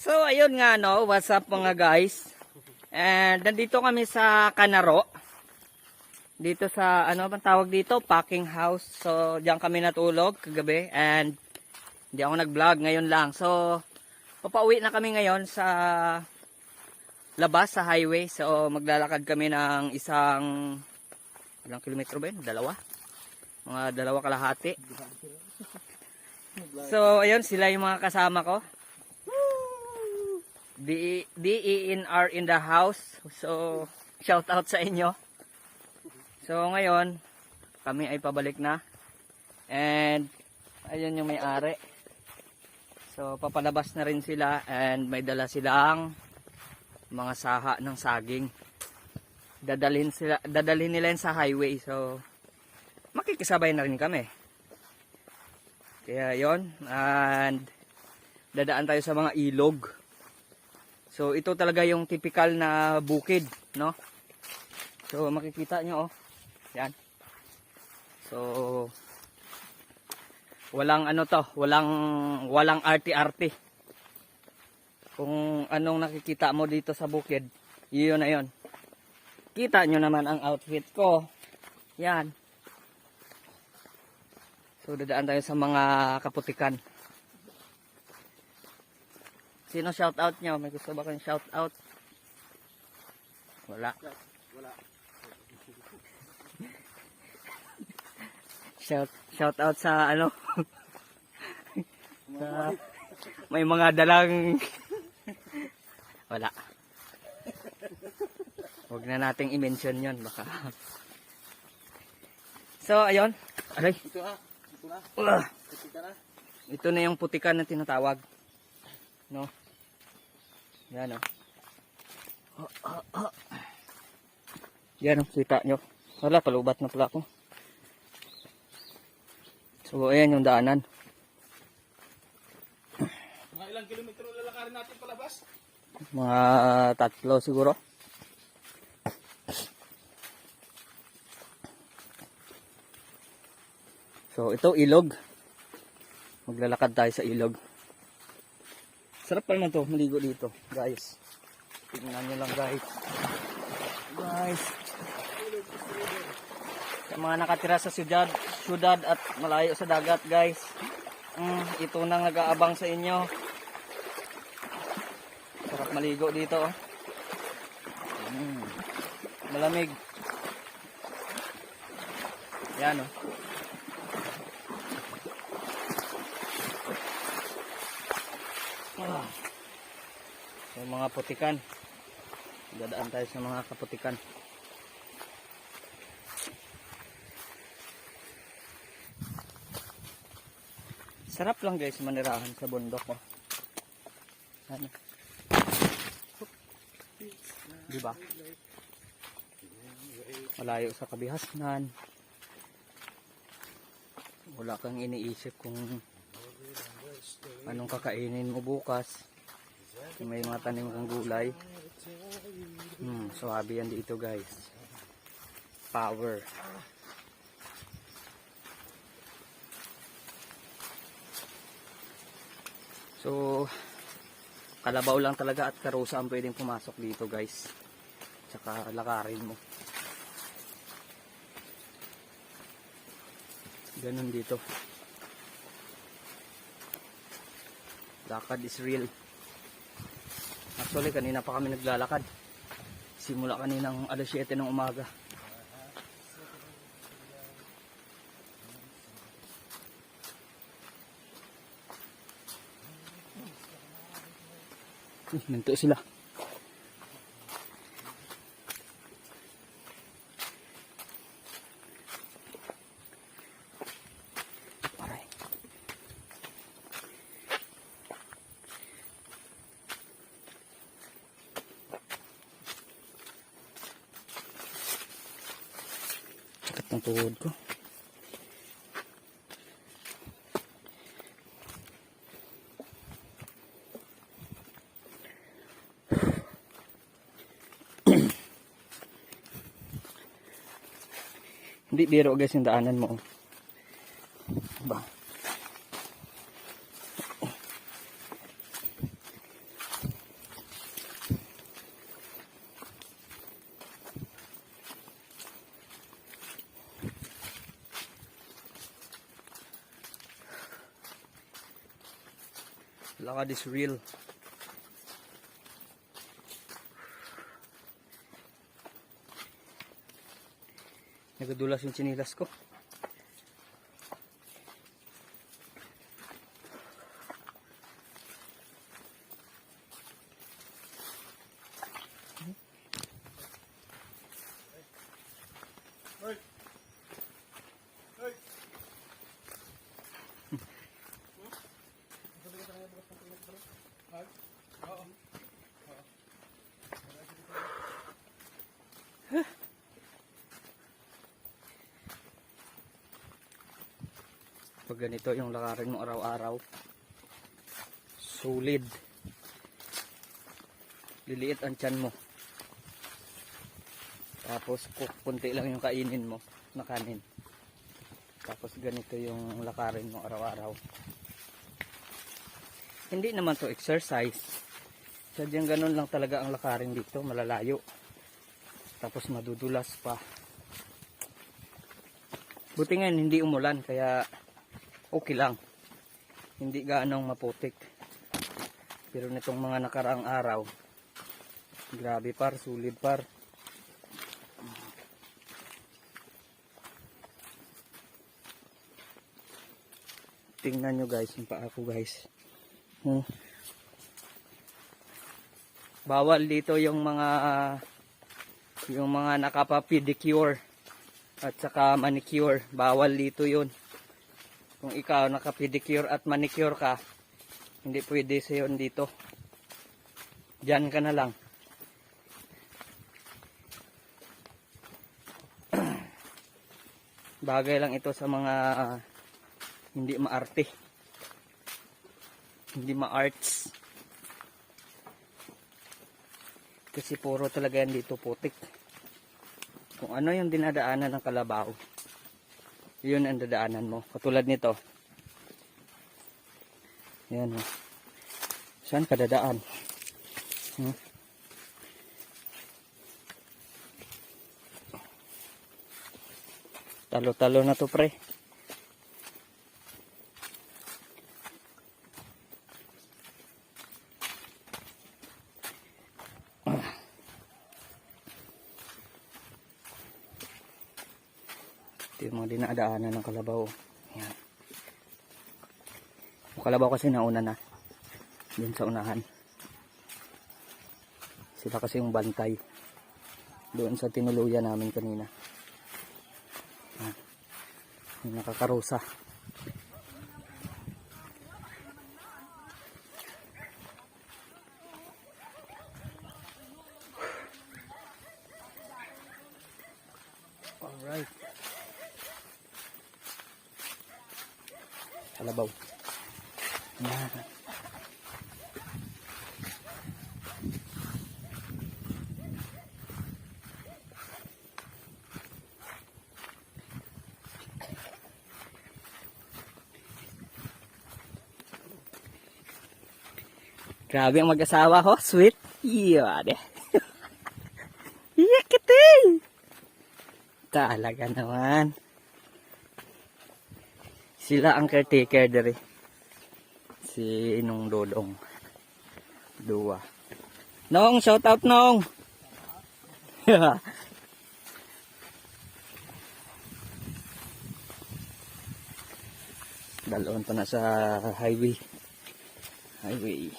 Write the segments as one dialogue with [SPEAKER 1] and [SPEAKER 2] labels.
[SPEAKER 1] So, ayun nga, no. What's up mga guys? And nandito kami sa Kanaro. Dito sa, ano bang tawag dito? Packing house. So, diyan kami natulog kagabi. And hindi ako nag-vlog ngayon lang. So, papauwi na kami ngayon sa labas sa highway. So, maglalakad kami ng isang ilang kilometro ba yun? Dalawa? Mga dalawa kalahati. So, ayun, sila yung mga kasama ko. D DENR in the house. So, shout out sa inyo. So, ngayon, kami ay pabalik na. And, ayun yung may-ari. So, papalabas na rin sila and may dala silang mga saha ng saging. Dadalhin sila, dadalhin nila yun sa highway. So, makikisabay na rin kami. Kaya yon and dadaan tayo sa mga ilog. So ito talaga yung typical na bukid, no? So makikita nyo oh. Yan. So walang ano to, walang walang arty-arty. Kung anong nakikita mo dito sa bukid, yun na yun. Kita nyo naman ang outfit ko. Yan. So dadaan tayo sa mga kaputikan. Sino shout out nyo? May gusto ba kayong shout out? Wala.
[SPEAKER 2] Wala.
[SPEAKER 1] Shout shout out sa ano? sa may mga dalang Wala. Huwag na nating i-mention 'yon baka. So, ayun. Aray.
[SPEAKER 2] Ito ha. Ito na. Na.
[SPEAKER 1] Ito na yung putikan na tinatawag. No? Yan o. Oh, oh, oh. Yan o, kita nyo. Wala, palubat na pala ako. So, ayan yung daanan.
[SPEAKER 2] Mga ilang kilometro lalakarin natin palabas?
[SPEAKER 1] Mga tatlo siguro. So, ito ilog. Maglalakad tayo sa ilog. Sarap pa naman to, maligo dito, guys. Tingnan nyo lang, guys. Guys. Sa mga nakatira sa syudad, syudad at malayo sa dagat, guys. Mm, ito nang nag-aabang sa inyo. Sarap maligo dito, oh. Mm. Malamig. Yan, oh. Mga putikan. Dadaan tayo sa mga kaputikan. Sarap lang guys manirahan sa bundok oh. Ano? Di ba? Malayo sa kabihasnan. Wala kang iniisip kung anong kakainin mo bukas. May mga tanim kang gulay. Hmm, swabe yan dito guys. Power. So, kalabaw lang talaga at karusa ang pwedeng pumasok dito guys. Tsaka lakarin mo. Ganun dito. Lakad is real. Actually, kanina pa kami naglalakad. Simula kaninang alas 7 ng umaga. Nanto sila. Ng tuhod ko. Hindi biro guys yung daanan mo. Lakad is real. Nagadulas yung chinilas ko. Pag ganito yung lakarin mo araw-araw. Solid. Liliit ang tiyan mo. Tapos ku- kunti lang yung kainin mo na kanin. Tapos ganito yung lakarin mo araw-araw. Hindi naman to exercise. Sadyang ganun lang talaga ang lakarin dito, malalayo. Tapos madudulas pa. Buti ngayon hindi umulan kaya okay lang. Hindi gaanong maputik. Pero nitong mga nakaraang araw, grabe par, sulit par. Tingnan nyo guys, yung paa ko guys. Hmm. Bawal dito yung mga yung mga nakapa-pedicure at saka manicure. Bawal dito yun. Kung ikaw naka-pedicure at manicure ka, hindi pwede sa yun dito. Diyan ka na lang. Bagay lang ito sa mga ah, hindi maarte. Hindi ma-arts. Kasi puro talaga yan dito putik. Kung ano yung dinadaanan ng kalabaw, yun ang dadaanan mo. Katulad nito. Yan. Oh. Saan ka dadaan? Hmm? Talo-talo na to pre. Ito dinadaanan ng kalabaw. Yan. Yung kalabaw kasi nauna na. Dun sa unahan. Sila kasi yung bantay. Doon sa tinuluyan namin kanina. Yan. Yung nakakarusa. Alright. Kalabaw. Yan. Grabe ang mag-asawa ko. Sweet. Yun. Yakiting! Talaga naman. Sila ang caretaker dere. Si Nung Dodong. Dua. Nong, shout out Nong. Dalon pa na sa highway. Highway.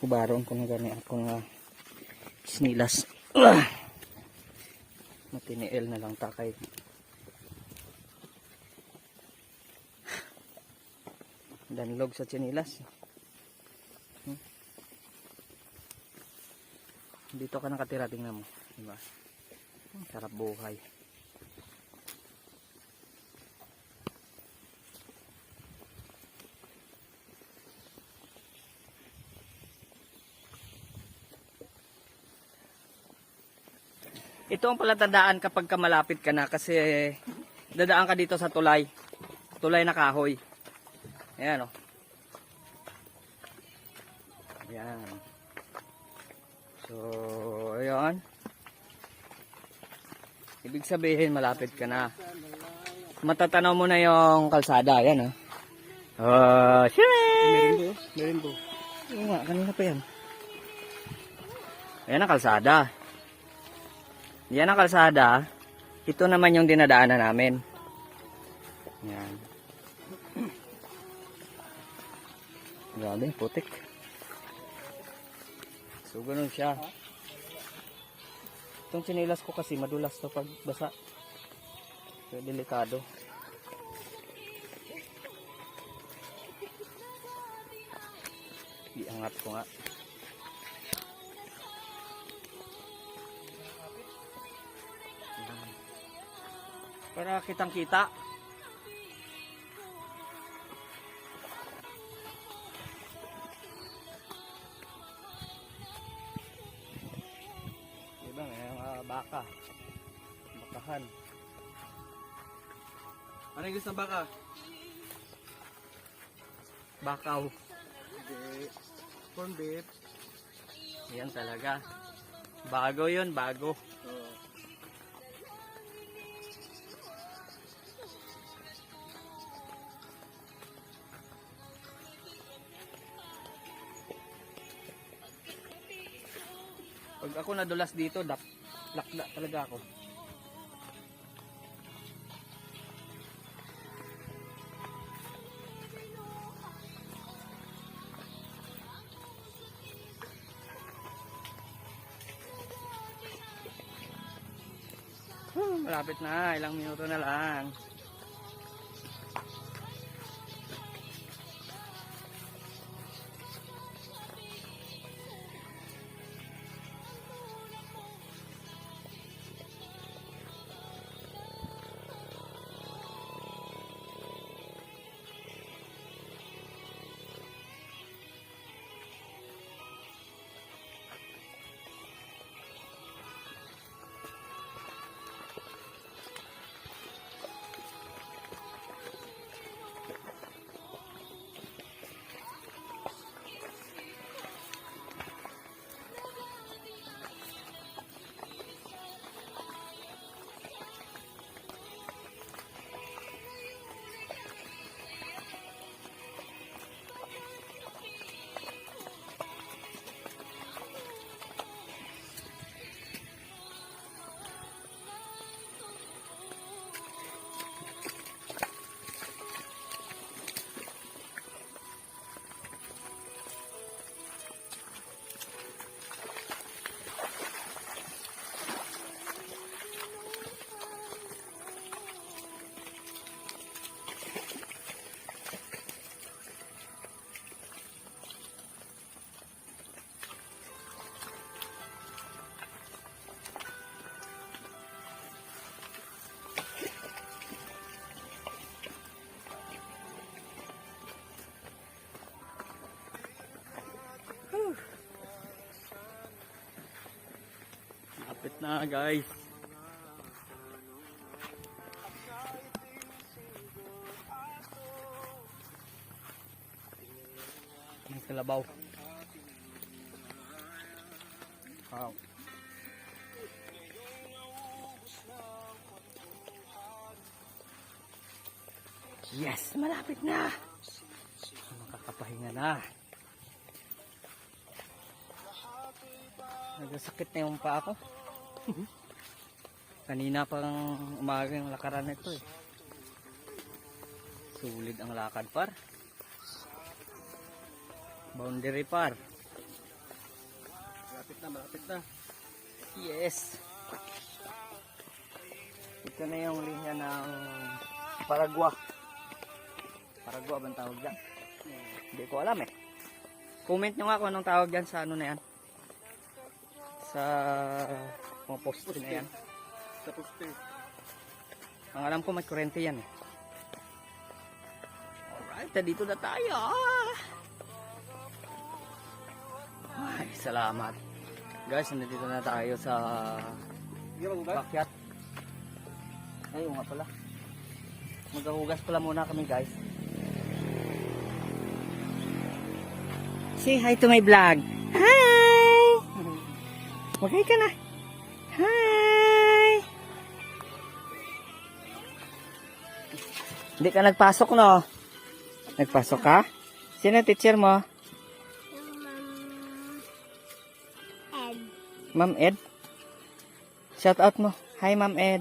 [SPEAKER 1] Kubaron ko na gani ako nga snilas. Matiniel na lang takay. Danlog sa chinilas. Hmm? Dito ka nakatira, tingnan mo. Diba? Sarap buhay. Ito ang palatandaan kapag ka malapit ka na kasi dadaan ka dito sa tulay. Tulay na kahoy. Ayan o. Ayan. So, ayan. Ibig sabihin malapit ka na. Matatanaw mo na yung kalsada. Ayan o. Oh, shrimp!
[SPEAKER 2] Meron Meron po.
[SPEAKER 1] Oo nga, kanina pa yan. Ayan ang kalsada. Yan ang kalsada. Ito naman yung dinadaanan namin. Yan. Grabe, putik. So, ganun siya. Itong sinilas ko kasi madulas to pag basa. Kaya delikado. Iangat ko nga. Para kitang kita. Diba, may mga baka. Bakahan.
[SPEAKER 2] Ano yung gusto ng baka?
[SPEAKER 1] Bakaw.
[SPEAKER 2] Hindi. Corn beef.
[SPEAKER 1] Yan talaga. Bago yun, bago. Pag ako nadulas dito, dak lakda talaga ako. Hmm, malapit na, ilang minuto na lang. Na guys. May kalabaw. Wow. Yes, malapit na. Makakapahinga na. Nagasakit na yung paa ko. Kanina pang umaga yung lakaran nito eh. Sulit ang lakad par. Boundary par.
[SPEAKER 2] Malapit na, malapit na.
[SPEAKER 1] Yes. Ito na yung linya ng Paragua. Paragua bang tawag dyan? Hindi ko alam eh. Comment nyo nga kung anong tawag dyan sa ano na yan. Sa mga poste na yan.
[SPEAKER 2] Sa poste.
[SPEAKER 1] Ang alam ko may kurente yan eh. Alright, dito na tayo. Ay, salamat. Guys, nandito na tayo sa? Bakyat. Ay, nga pala. Maghahugas pala muna kami, guys. Say hi to my vlog. Hi! Mag-hi ka na. Hindi ka nagpasok, no? Nagpasok ka? Sino teacher mo?
[SPEAKER 3] Ed.
[SPEAKER 1] Ma'am Ed? Shout out mo. Hi, Ma'am Ed.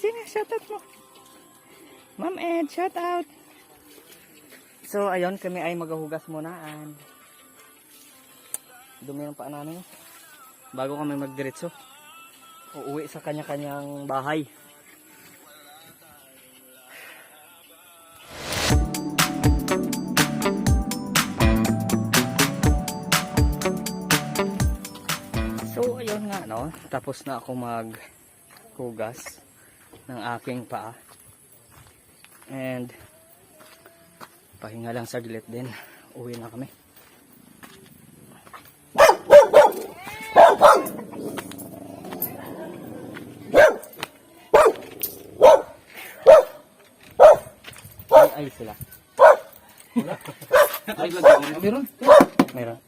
[SPEAKER 1] Sino shout out mo? Ma'am Ed, shout out. So, ayun, kami ay maghuhugas muna and dumi ng paa namin. Bago kami magdiretso. Uuwi sa kanya-kanyang bahay. Tapos na ako maghugas ng aking paa. And, pahinga lang saglit din. Uwi na kami. Ay, ay sila.
[SPEAKER 2] Ay. Meron?
[SPEAKER 1] Meron.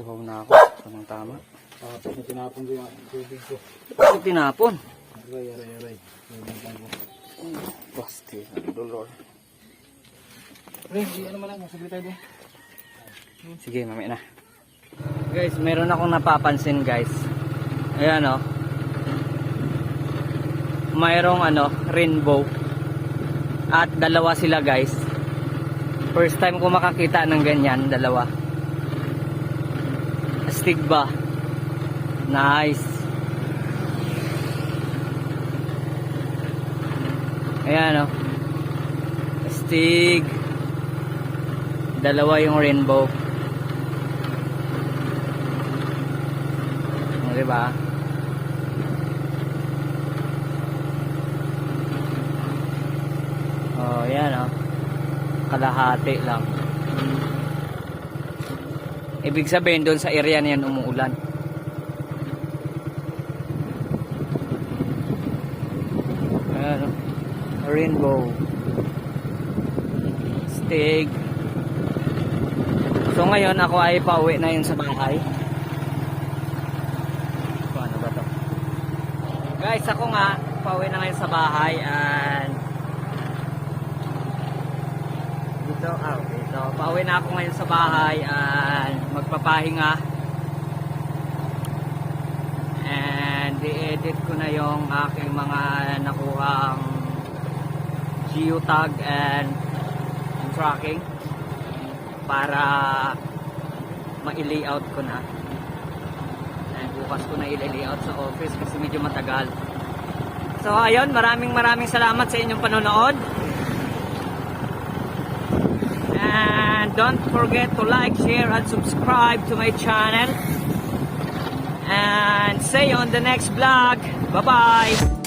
[SPEAKER 1] Uhaw na ako. Tamang tama.
[SPEAKER 2] Ah, may tinapon ko yung tubig ko.
[SPEAKER 1] Bakit tinapon?
[SPEAKER 2] Aray, aray, aray.
[SPEAKER 1] Basti. Dolor.
[SPEAKER 2] Pre, di ano man lang. Masaglit tayo.
[SPEAKER 1] Sige, mamaya na. Guys, meron akong napapansin guys. Ayan o. Mayroong ano, rainbow. At dalawa sila guys. First time ko makakita ng ganyan, dalawa. Astig ba? Nice. Ayan o. Astig. Dalawa yung rainbow. O, diba? Oh, yan oh. Kalahati lang. Ibig sabihin doon sa area na yan umuulan. Ayan oh. Rainbow. Stig. So ngayon ako ay pauwi na yun sa bahay. Paano ba to? Guys, ako nga pauwi na ngayon sa bahay and dito, ah, dito. Pauwi na ako ngayon sa bahay and magpapahinga. And i-edit ko na yung aking mga nakuhang geotag and tracking para ma-layout ko na. And bukas ko na i-layout sa office kasi medyo matagal. So ayun, maraming maraming salamat sa inyong panonood. And don't forget to like, share, and subscribe to my channel. And see you on the next vlog. Bye-bye.